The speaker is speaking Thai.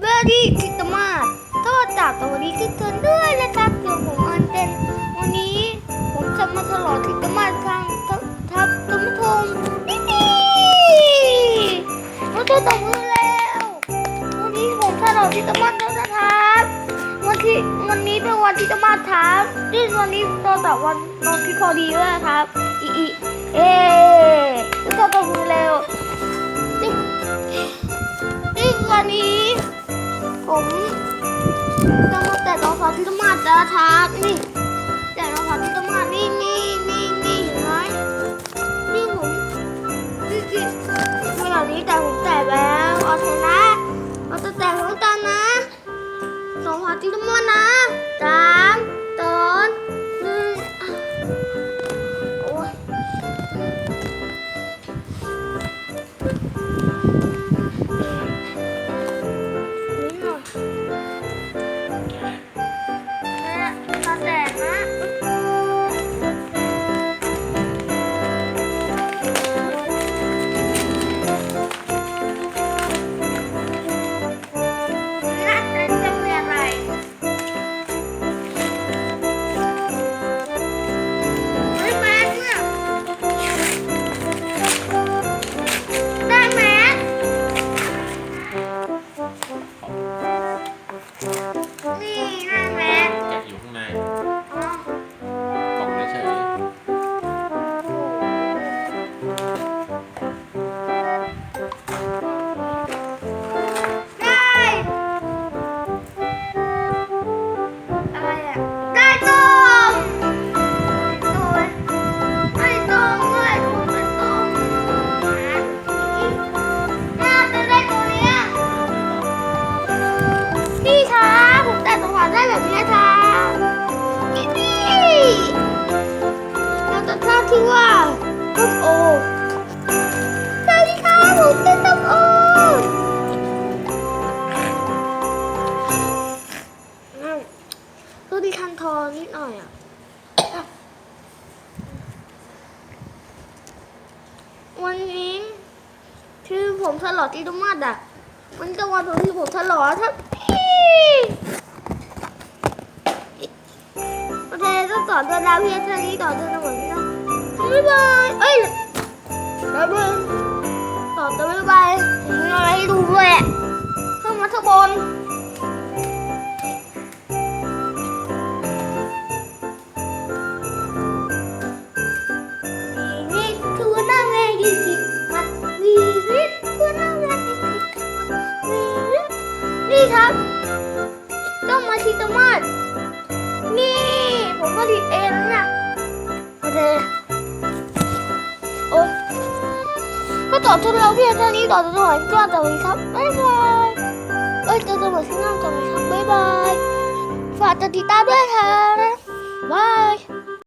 เบอร์ดี้คิตมาสโทษจากสวัสดีทุกท่านด้วยนะครับเดี๋ยวผมอันเต็นวันนี้ผมจะมาฉลองคิตมาสทางทับทับท่านผู้มนี่นี่มาตัวตบมือแล้ววันนี้ผมฉลองคิตมาสแล้วนะครับวันที่วันนี้เป็นวันคิตมาสครับนี่วันนี้ตรงกับวันนอนที่พอดีด้วยนะครับอีอีเอ จะมาแต่รองเท้าที่ต้องมาจะทักนี่แต่รองเท้าที่ต้องมานี่นี่นี่นี่เห็นไหมนี่ผมนี่คือเวลานี้แต่ผมแต่แล้วโอาเคนะเราจะแต่งพร้อมกันะรองเท้าที่ต้องมานะสามสองหนึ่งโอ้ย ได้แบบนี้ช้านี่นี่เราจะสร้าที่ว่าต้มโอสวัสดีค่ะผมเป็นต้มโออืมก็ดีคันทอนิดหน่อยอะวันนี้ที่ผมฉลองที่ตุมาดอะมันจะวันที่ผมฉลองทั้ง ต่อเดินดาวเพียงเท่านี้ต่อเดินหมดนี้นะบ๊ายบายเอ้ยบ๊ายบายต่อเดินบ๊ายบายมีอะไรให้ดูด้วยอะขึ้นมาข้างบนนี่คือหน้าแม่ดีสิมันวีวิทคือหน้าแม่ดีสิมันวีวิทนี่ครับ ต้องมาชิตามาสนี่ผม ก็ดีเอ็นนะโอเคโอ้ก็ต่อจนเราเพียงเท่านี้ต่อจนหน่อยก็ต่อไปครับบ๊ายบายเอ้ยจะจะหมดที่นั่งต่อไปครับบ๊ายบายฝากติดตามด้วยค่ะบาย